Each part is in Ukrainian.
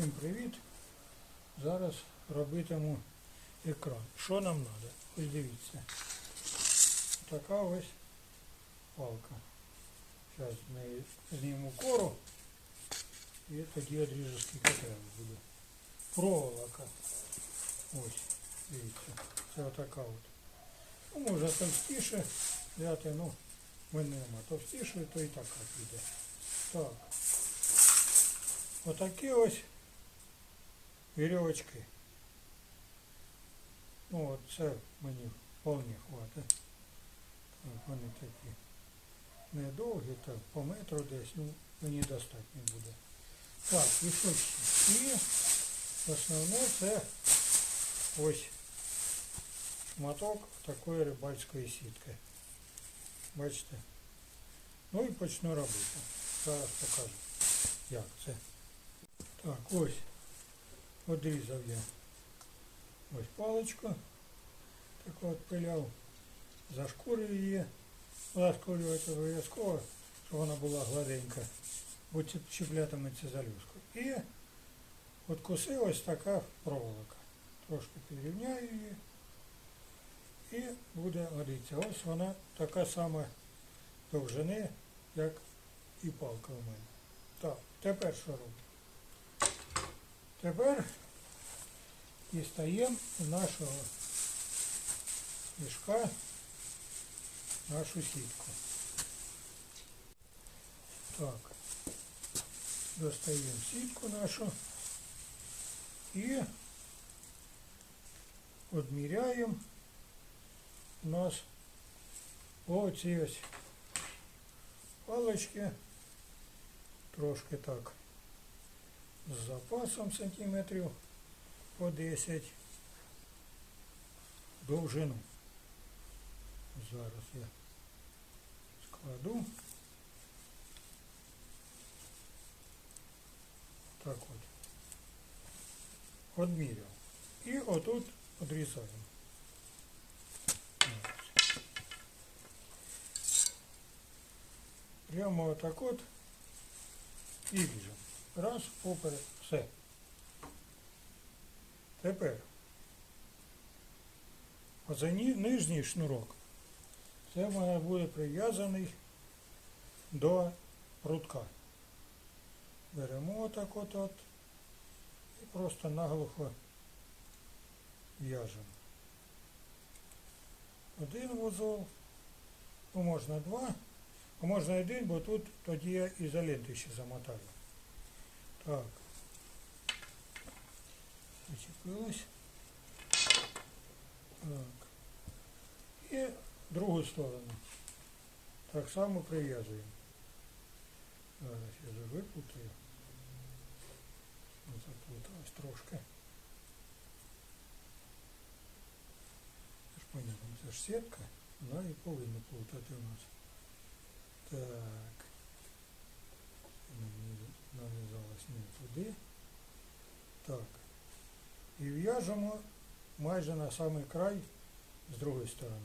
Всім привіт! Зараз робитиму екран. Що нам треба? Ось дивіться. Така ось палка. Зараз з неї зніму кору і тоді одріжу скільки треба буде. Проволока. Ось, дивіться. Це отака от. Ну, може товстіше взяти, ну, в мене нема товстіше, то і така піде. Так. Отакі ось вірьовочки. Ну от це мені вполне хватить. Так, вони такі недовгі, так, по метру десь, ну мені достатньо буде. Так, і що ще? І основне це ось шматок такої рибальської сітки. Бачите? Ну і почну робити. Зараз покажу, як це. Так, ось. Одрізав я. Ось паличку. Так от пиляв. Зашкурив її. Зашкурювати обов'язково, щоб вона була гладенька. Бо чіплятиметься за люску. І от коси ось така проволока. Трошки підрівняю її. І буде годитися. Ось вона така сама довжини, як і палка у мене. Так, тепер що робимо? Тепер дістаємо з нашого мішка нашу сітку. Так, достаємо сітку нашу і відміряємо у нас по цій ось палички трошки так з запасом сантиметрів по 10 довжину. Зараз я складу. Так от. Одміряв. І отут відрізаємо. Ось. Прямо отак от і ріжемо. Раз, поперек, все. Тепер оцей нижній шнурок, це в мене буде прив'язаний до прутка. Беремо отак от, от і просто наглухо в'яжемо. Один вузол, можна два, можна один, бо тут тоді я ізоленти ще замотаю. Так. Зачепилось. Так. І другу сторону. Так само прив'язуємо. Зараз я вже виплутаю. Заплуталось трошки. Це ж понятно, це ж сітка, вона і повинна плутати у нас. Так. Наниза- Нанизалась не туди. Так. І в'яжемо майже на самий край з другої сторони.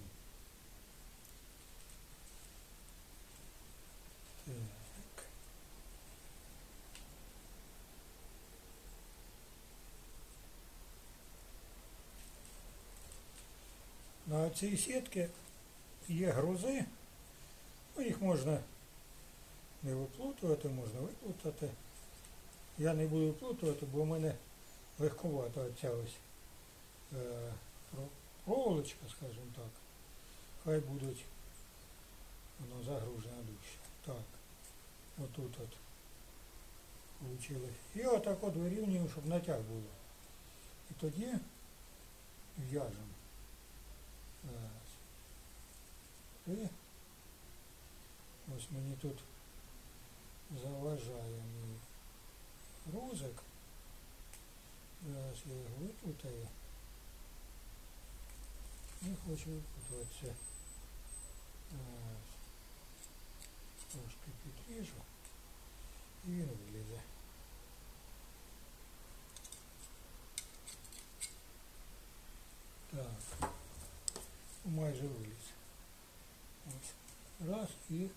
Так. На цій сітці є грузи, ну, їх можна не виплутувати, можна виплутати. Я не буду виплутувати, бо в мене легковато ця ось е, проволочка, скажімо так. Хай будуть воно загружено дужче. Так, отут от вийшло. І отак от вирівнюємо, щоб натяг було. І тоді в'яжемо. І ось мені тут заважає мій грузик. Зараз я його виплутаю. Не хочу виплутуватися. Ось. Трошки підріжу. І він вилізе. Так. Майже виліз. Ось. Раз і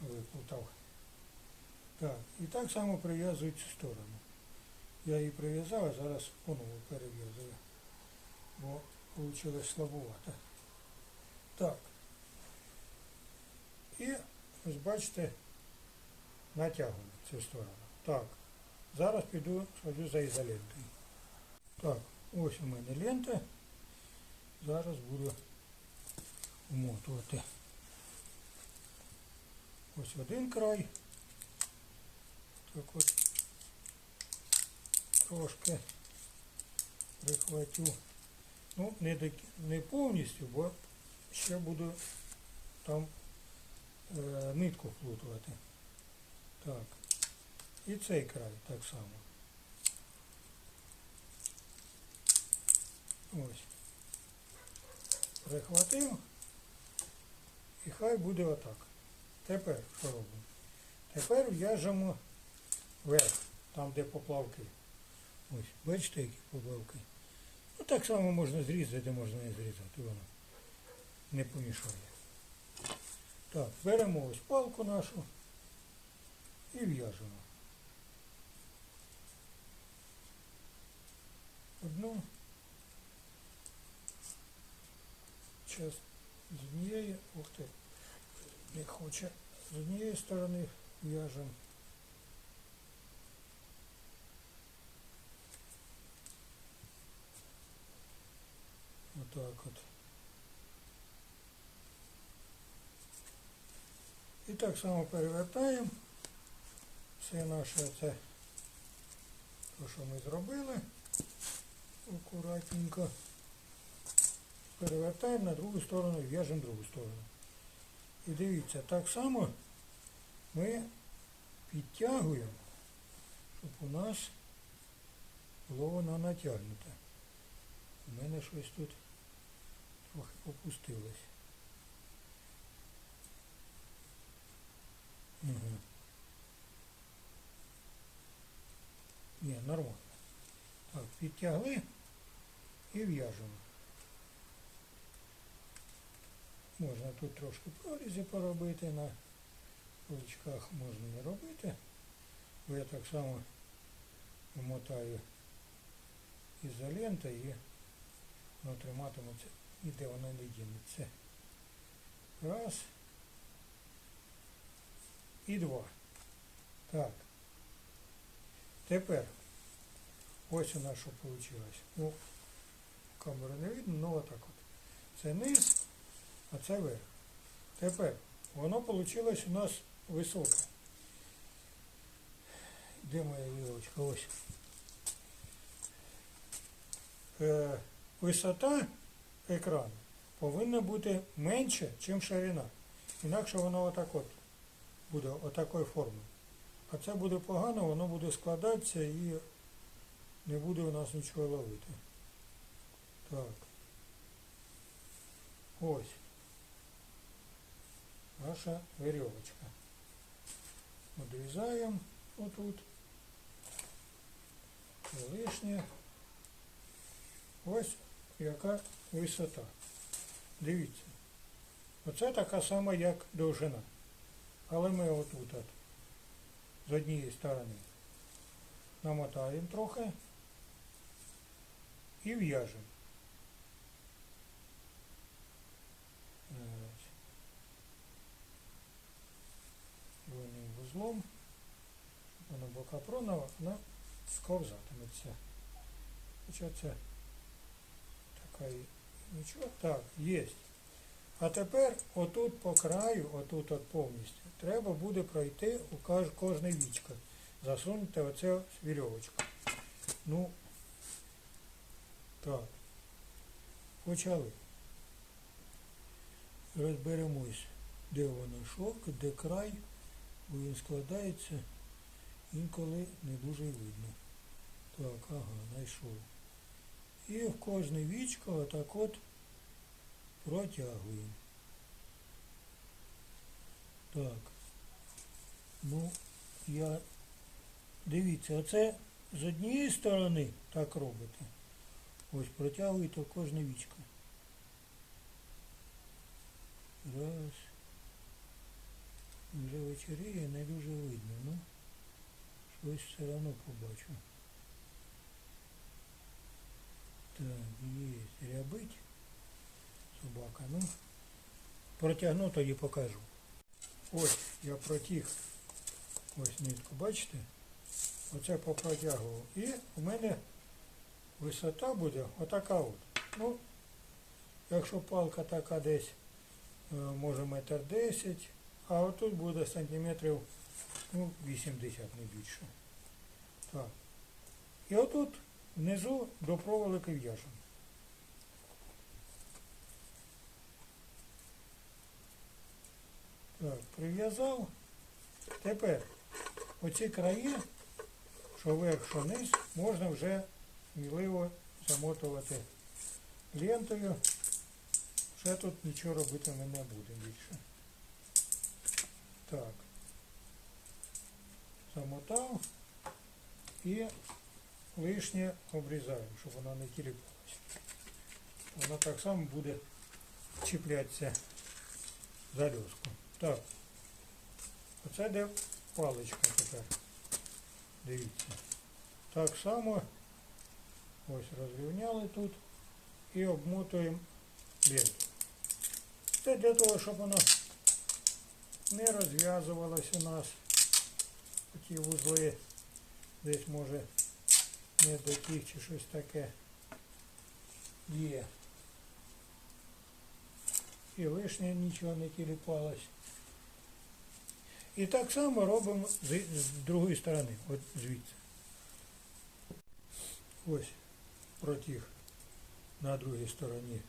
виплутав. Так, і так само прив'язую цю сторону. Я її прив'язав, а зараз понову перев'язую. Бо вийшло слабовато. Так. І ось бачите, натягую цю сторону. Так. Зараз піду сходжу за ізолентою. Так, ось у мене лента. Зараз буду вмотувати. Ось один край. От трошки прихватю. Ну, не, до, не повністю, бо ще буду там е, нитку вплутувати. Так. І цей край так само. Ось. Прихватив. І хай буде отак. Тепер що робимо? Тепер в'яжемо верх, там де поплавки. Ось, бачите, які поплавки. Ну так само можна зрізати, можна не зрізати, воно не помішає. Так, беремо ось палку нашу і в'яжемо. Одну. Зараз з однієї, ух ти, не хоче. З однієї сторони в'яжемо. Отак от. І так само перевертаємо. Все наше це, то, що ми зробили, акуратненько. Перевертаємо на другу сторону в'яжемо другу сторону. І дивіться, так само ми підтягуємо, щоб у нас було воно натягнуте. У мене щось тут трохи попустилось. Угу. Ні, нормально. Так, підтягли і в'яжемо. Можна тут трошки прорізі поробити, на ручках можна не робити. Бо я так само вмотаю ізолента і воно триматиметься, ніде воно не дінеться. Раз. І два. Так. Тепер ось у нас що вийшло. Ну, камеру не видно, ну отак от. Це низ, а це верх. Тепер воно вийшло у нас високе. Де моя вілочка? Ось. Е, висота екрану повинна бути менше, ніж ширина. Інакше воно отак от буде отакої форми. А це буде погано, воно буде складатися і не буде у нас нічого ловити. Так. Ось. Наша веревочка. Одрізаємо отут. Лишнє. Ось яка висота. Дивіться. Оце така сама, як довжина. Але ми отут от, з однієї сторони намотаємо трохи і в'яжемо. Двойним вузлом, воно бока пронова, вона сковзатиметься. Хоча це така і нічого. Так, є. А тепер отут по краю, отут от повністю, треба буде пройти у кож- кожне вічко. Засунути оце вірьовочку. Ну, так. Почали. Розберемось, де воно шовк, де край, бо він складається, інколи не дуже видно. Так, ага, знайшов. І в кожне вічко отак от протягуємо. Так. Ну, я... Дивіться, оце з однієї сторони так робите. Ось протягуєте кожне вічко. Раз. Вже вечеріє, не дуже видно, ну щось все одно побачу. Є, рябить. Собака, ну. Протягну, тоді покажу. Ось я протяг ось нитку, бачите? Оце попротягував. І у мене висота буде отака от. Ну, якщо палка така десь, е, може метр десять, а отут буде сантиметрів ну, 80, не більше. Так. І отут внизу до проволоки в'яжемо. Так, прив'язав. Тепер оці краї, що верх, що низ, можна вже сміливо замотувати лентою. Ще тут нічого робити ми не будемо більше. Так. Замотав і лишнє обрізаємо, щоб воно не тіліпалося. Воно так само буде чіплятися за льоску. Так. Оце де паличка тепер. Дивіться. Так само ось розрівняли тут і обмотуємо ленту. Це для того, щоб воно не розв'язувалось у нас ті вузли. Десь може не дотіг чи щось таке є. І лишнє нічого не тіліпалось. І так само робимо з, з другої сторони, от звідси. Ось протяг на другій стороні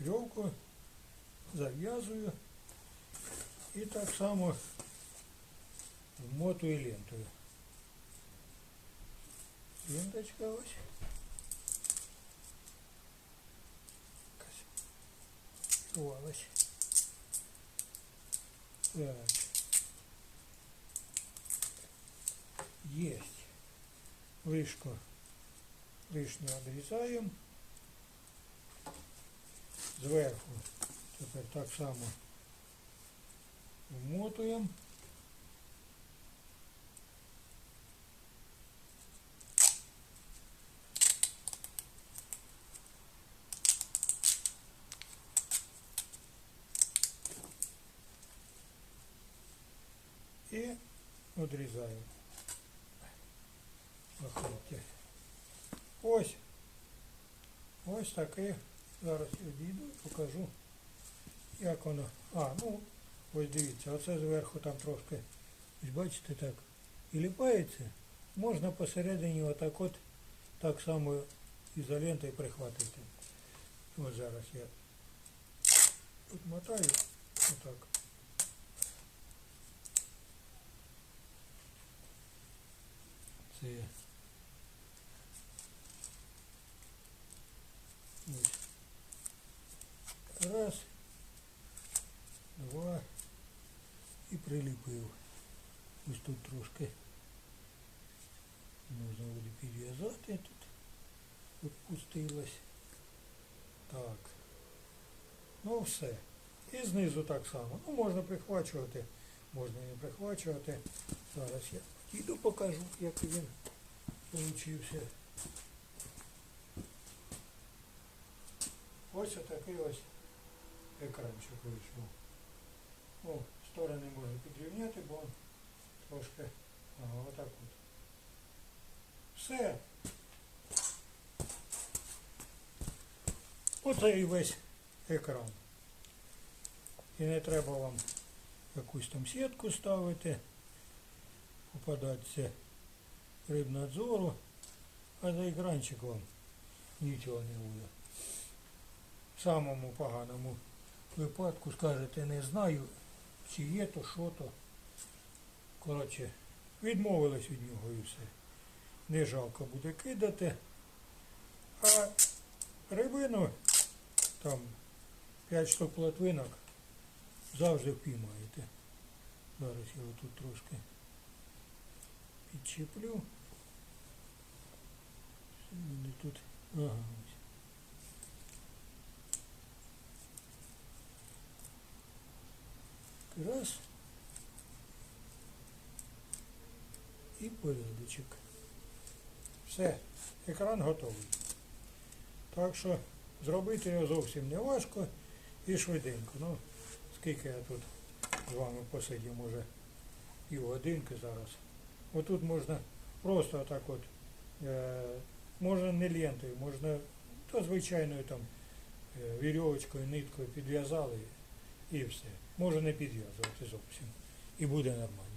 вірьовку, зав'язую і так само вмотую лентою. Ленточка ось. Рвалась. Так. Есть. Вышку лишнее отрезаем. Зверху тепер так само вмотуємо. І відрізаємо. Ось. Ось таке. Зараз відійду покажу, як воно. А, ну, ось дивіться, оце зверху там трошки, ось бачите, так, і ліпається. Можна посередині отак от так само ізолентою прихватити. Ось зараз я тут мотаю, отак. Це. Раз, два і приліпив. Ось тут трошки можна буде підв'язати тут. Відпустилось. Так. Ну все. І знизу так само. Ну можна прихвачувати, можна не прихвачувати. Зараз я піду покажу, як він получився. Ось отакий ось екранчик вийшов. О, сторони можна підрівняти, бо трошки. Ага, отак от. Все. Оце і весь екран. І не треба вам якусь там сітку ставити, попадатися рибнадзору, а за екранчик вам нічого не буде. В самому поганому випадку скажете, не знаю, чи є то, що то. Коротше, відмовились від нього і все. Не жалко буде кидати. А рибину, там 5 штук плотвинок, завжди впіймаєте. Зараз я отут трошки підчеплю. Мене тут. Ага, ось. Раз. І порядочок. Все, екран готовий. Так що зробити його зовсім не важко і швиденько. Ну, скільки я тут з вами посидів, може півгодинки зараз. Отут можна просто так от, е, можна не лентою, можна то звичайною там е, вірьовочкою, ниткою підв'язали і все. Може не підв'язувати зовсім. І буде нормально.